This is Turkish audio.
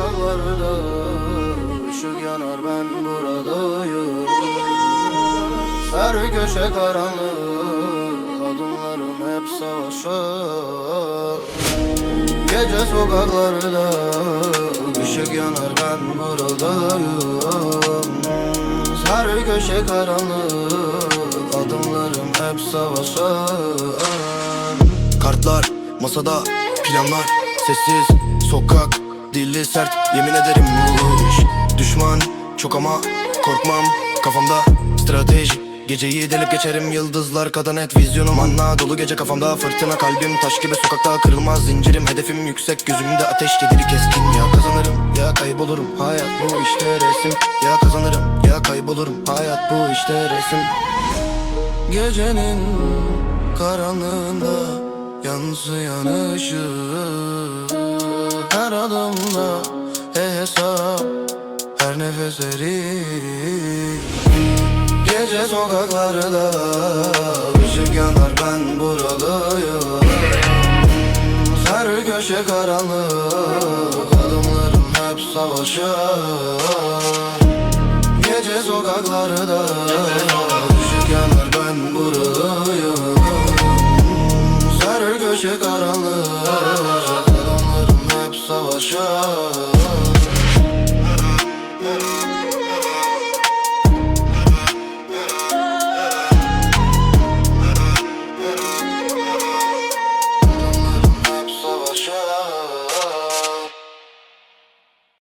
sokaklarda ışık yanar ben buradayım. Her köşe karanlık Adımlarım hep savaşa. Gece sokaklarda ışık yanar ben buradayım. Her köşe karanlık Adımlarım hep savaşa. Kartlar masada planlar Sessiz sokak dilli sert Yemin ederim bu Düşman çok ama korkmam. Kafamda strateji Geceyi delip geçerim. Yıldızlar kadar net Vizyonum anla dolu gece kafamda. Fırtına Kalbim taş gibi sokakta kırılmaz zincirim. Hedefim yüksek gözümde ateş gelir keskin. Ya kazanırım ya kaybolurum. Hayat bu işte resim. Ya kazanırım ya kaybolurum. Hayat bu işte resim. Gecenin karanlığında yansıyan Her adımda hesap her nefes Gece sokaklarda yanar ben buradayım Her köşe karanlık adımlarım hep savaşa. Gece sokaklarda yanar ben buradayım Her köşe karanlık